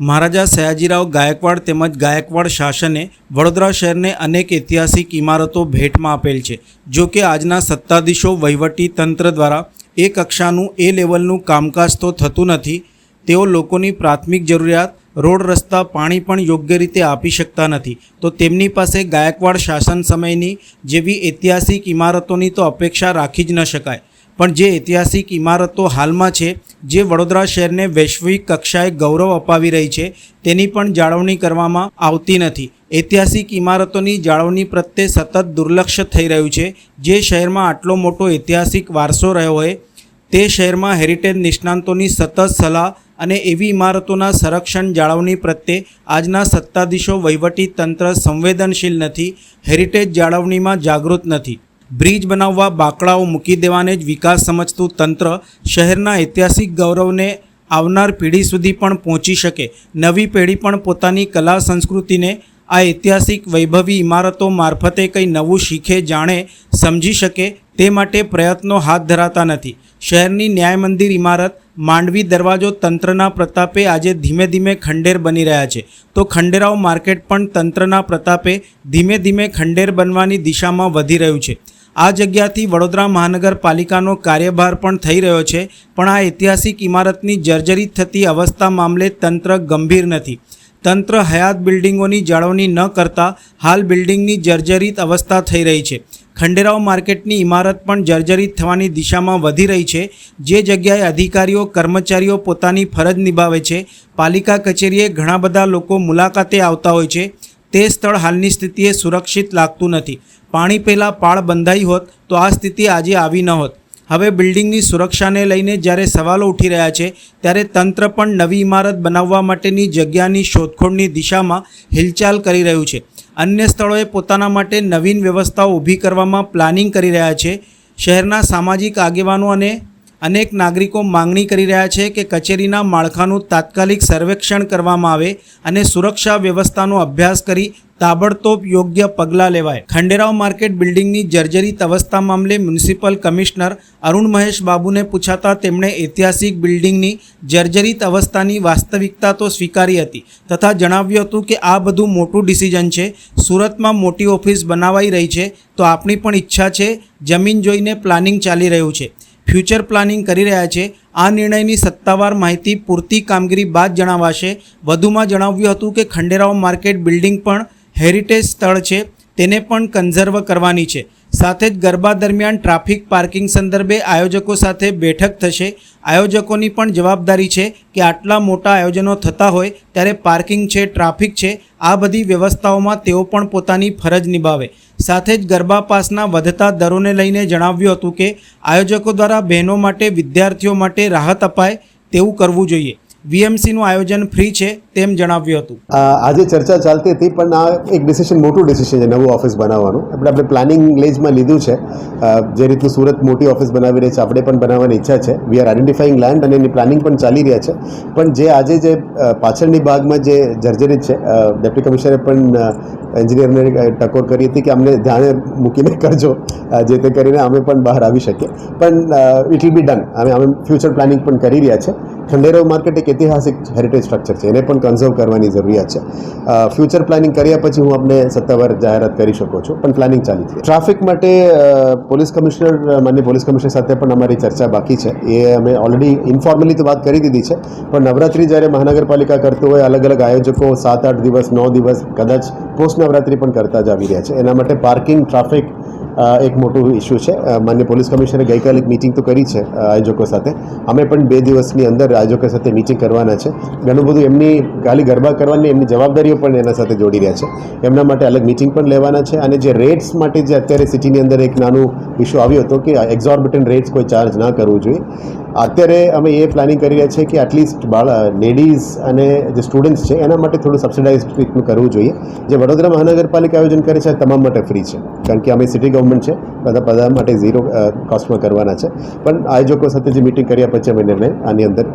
મહારાજા સયાજીરાવ ગાયકવાડ તેમજ ગાયકવાડ શાસને વડોદરા શહેરને અનેક ઐતિહાસિક ઇમારતો ભેટમાં આપેલ છે. જો કે આજના સત્તાધીશો વહીવટી તંત્ર દ્વારા એ કક્ષાનું, એ લેવલનું કામકાજ તો થતું નથી. તેઓ લોકોની પ્રાથમિક જરૂરિયાત, રોડ રસ્તા, પાણી પણ યોગ્ય રીતે આપી શકતા નથી. તો તેમની પાસે ગાયકવાડ શાસન સમયની જેવી ઐતિહાસિક ઇમારતોની તો અપેક્ષા રાખી જ ન શકાય. પણ જે ઐતિહાસિક ઇમારતો હાલમાં છે, જે વડોદરા શહેરને વૈશ્વિક કક્ષાએ ગૌરવ અપાવી રહી છે, તેની પણ જાળવણી કરવામાં આવતી નથી. ઐતિહાસિક ઇમારતોની જાળવણી પ્રત્યે સતત દુર્લક્ષ થઈ રહ્યું છે. જે શહેરમાં આટલો મોટો ઐતિહાસિક વારસો રહ્યો હોય, તે શહેરમાં હેરિટેજ નિષ્ણાંતોની સતત સલાહ અને એવી ઇમારતોના સંરક્ષણ જાળવણી પ્રત્યે આજના સત્તાધીશો વહીવટી તંત્ર સંવેદનશીલ નથી, હેરિટેજ જાળવણીમાં જાગૃત નથી. બ્રિજ બનાવવા બાકડાઓ મૂકી દેવાને જ વિકાસ સમજતું તંત્ર શહેરના ઐતિહાસિક ગૌરવને આવનાર પેઢી સુધી પણ પહોંચી શકે. નવી પેઢી પણ પોતાની કલા સંસ્કૃતિને આ ઐતિહાસિક વૈભવી ઇમારતો મારફતે કંઈ નવું શીખે, જાણે, સમજી શકે તે માટે પ્રયત્નો હાથ ધરાતા નથી. શહેરની ન્યાય મંદિર ઇમારત, માંડવી દરવાજો તંત્રના પ્રતાપે આજે ધીમે ધીમે ખંડેર બની રહ્યા છે. તો ખંડેરાવ માર્કેટ પણ તંત્રના પ્રતાપે ધીમે ધીમે ખંડેર બનવાની દિશામાં વધી રહ્યું છે. આ જગ્યાથી વડોદરા મહાનગરપાલિકાનો કાર્યભાર પણ થઈ રહ્યો છે, પણ આ ઐતિહાસિક ઇમારતની જર્જરિત થતી અવસ્થા મામલે તંત્ર ગંભીર નથી. તંત્ર હયાત બિલ્ડિંગોની જાળવણી ન કરતા હાલ બિલ્ડિંગની જર્જરિત અવસ્થા થઈ રહી છે. ખંડેરાવ માર્કેટની ઇમારત પણ જર્જરિત થવાની દિશામાં વધી રહી છે, જે જગ્યાએ અધિકારીઓ, કર્મચારીઓ પોતાની ફરજ નિભાવે છે. પાલિકા કચેરીએ ઘણા બધા લોકો મુલાકાતે આવતા હોય છે. તે સ્થળ હાલની સ્થિતિએ સુરક્ષિત લાગતું નથી. પાણી પહેલાં પાળ બંધાઈ હોત તો આ સ્થિતિ આજે આવી ન હોત. હવે બિલ્ડિંગની સુરક્ષાને લઈને જ્યારે સવાલો ઉઠી રહ્યા છે, ત્યારે તંત્ર પણ નવી ઇમારત બનાવવા માટેની જગ્યાની શોધખોળની દિશામાં હિલચાલ કરી રહ્યું છે. અન્ય સ્થળોએ પોતાના માટે નવીન વ્યવસ્થાઓ ઊભી કરવામાં પ્લાનિંગ કરી રહ્યા છે. શહેરના સામાજિક આગેવાનો અને અનેક નાગરિકો માંગણી કરી રહ્યા છે કે કચેરીના માળખાનું તાત્કાલિક સર્વેક્ષણ કરવામાં આવે અને સુરક્ષા વ્યવસ્થાનો અભ્યાસ કરી તાબડતોબ યોગ્ય પગલાં લેવાય. ખંડેરાવ માર્કેટ બિલ્ડિંગની જર્જરિત અવસ્થા મામલે મ્યુનિસિપલ કમિશનર અરુણ મહેશ બાબુને પૂછાતા તેમણે ઐતિહાસિક બિલ્ડિંગની જર્જરિત અવસ્થાની વાસ્તવિકતા તો સ્વીકારી હતી તથા જણાવ્યું હતું કે આ બધું મોટું ડિસિઝન છે. સુરતમાં મોટી ઓફિસ બનાવાઈ રહી છે તો આપણી પણ ઈચ્છા છે જમીન જોઈને પ્લાનિંગ ચાલી રહ્યું છે. ફ્યુચર પ્લાનિંગ કરી રહ્યા છે. આ નિર્ણયની સત્તાવાર માહિતી પૂરતી કામગીરી બાદ જણાવાશે. વધુમાં જણાવ્યું હતું કે ખંડેરાવ માર્કેટ બિલ્ડિંગ પણ હેરિટેજ સ્થળ છે. તેને પણ કન્ઝર્વ કરવાની છે. સાથે જ ગરબા દરમિયાન ટ્રાફિક પાર્કિંગ સંદર્ભે આયોજકો સાથે બેઠક થશે. આયોજકોની પણ જવાબદારી છે કે આટલા મોટા આયોજનો થતા હોય ત્યારે પાર્કિંગ છે, ટ્રાફિક છે, આ બધી વ્યવસ્થાઓમાં તેઓ પણ પોતાની ફરજ નિભાવે. સાથે જ ગરબા પાસના વધતા દરોને લઈને જણાવ્યું હતું કે, આયોજકો દ્વારા બહેનો માટે, વિદ્યાર્થીઓ માટે રાહત અપાય તેવું કરવું જોઈએ. વીએમસીનું આયોજન ફ્રી છે તેમ જણાવ્યું હતું. આજે ચર્ચા ચાલતી હતી, પણ આ એક ડિસિશન મોટું ડિસિશન છે, નવું ઓફિસ બનાવવાનું. આપણે આપણે પ્લાનિંગ લેજમાં લીધું છે. જે રીતનું સુરત મોટી ઓફિસ બનાવી રહી છે, આપણે પણ બનાવવાની ઈચ્છા છે. વી આર આઈડેન્ટિફાઈંગ લેન્ડ અને એની પ્લાનિંગ પણ ચાલી રહ્યા છે. પણ જે આજે જે પાછળની ભાગમાં જે જર્જરિત છે ડેપ્ટી કમિશનરે પણ એન્જિનિયરને ટકોર કરી હતી કે અમને ધ્યાને મૂકીને કરજો જે તે કરીને અમે પણ બહાર આવી શકીએ. પણ ઇટ વિલ બી ડન અમે અમે ફ્યુચર પ્લાનિંગ પણ કરી રહ્યા છે. ખંડેરાવ માર્કેટ એક ઐતિહાસિક હેરિટેજ સ્ટ્રક્ચર છે. એને પણ કન્ઝર્વ કરવાની જરૂરિયાત છે. ફ્યુચર પ્લાનિંગ કર્યા પછી હું આપને સત્તાવાર જાહેરાત કરી શકું છું, પણ પ્લાનિંગ ચાલી છે. ટ્રાફિક માટે પોલીસ કમિશનર માન્ય પોલીસ કમિશનર સાથે પણ અમારી ચર્ચા બાકી છે. એ અમે ઓલરેડી ઇન્ફોર્મલી તો વાત કરી દીધી છે, પણ નવરાત્રિ જ્યારે મહાનગરપાલિકા કરતું હોય, અલગ અલગ આયોજકો સાત આઠ દિવસ, નવ દિવસ કદાચ પોસ્ટ નવરાત્રિ પણ કરતા જ આવી રહ્યા છે. એના માટે પાર્કિંગ ટ્રાફિક એક મોટું ઇસ્યુ છે. માન્ય પોલીસ કમિશનરે ગઈકાલે એક મિટિંગ તો કરી છે આયોજકો સાથે. અમે પણ બે દિવસની અંદર આયોજકો સાથે મિટિંગ કરવાના છે. ઘણું બધું એમની ખાલી ગરબા કરવાની એમની જવાબદારીઓ પણ એના સાથે જોડી રહ્યા છે. એમના માટે અલગ મિટિંગ પણ લેવાના છે. અને જે રેટ્સ માટે જે અત્યારે સિટીની અંદર એક નાનું ઇસ્યુ આવ્યો હતો કે એક્ઝોર્બિટન્ટ રેટ્સ કોઈ ચાર્જ ના કરવું જોઈએ. અત્યારે અમે એ પ્લાનિંગ કરી રહ્યા છીએ કે એટલીસ્ટ બાળ લેડીઝ અને જે સ્ટુડન્ટ્સ છે, એના માટે થોડું સબસિડાઇઝ ટ્રીટમેન્ટ કરવું જોઈએ. જે વડોદરા મહાનગરપાલિકા આયોજન કરે છે, તમામ માટે ફ્રી છે. કારણ કે અમે સિટી ગવર્મેન્ટ છે, બધા બધા માટે ઝીરો કોસ્ટમાં કરવાના છે. પણ આયોજકો સાથે જે મિટિંગ કર્યા પછી અમે નિર્ણય આની અંદર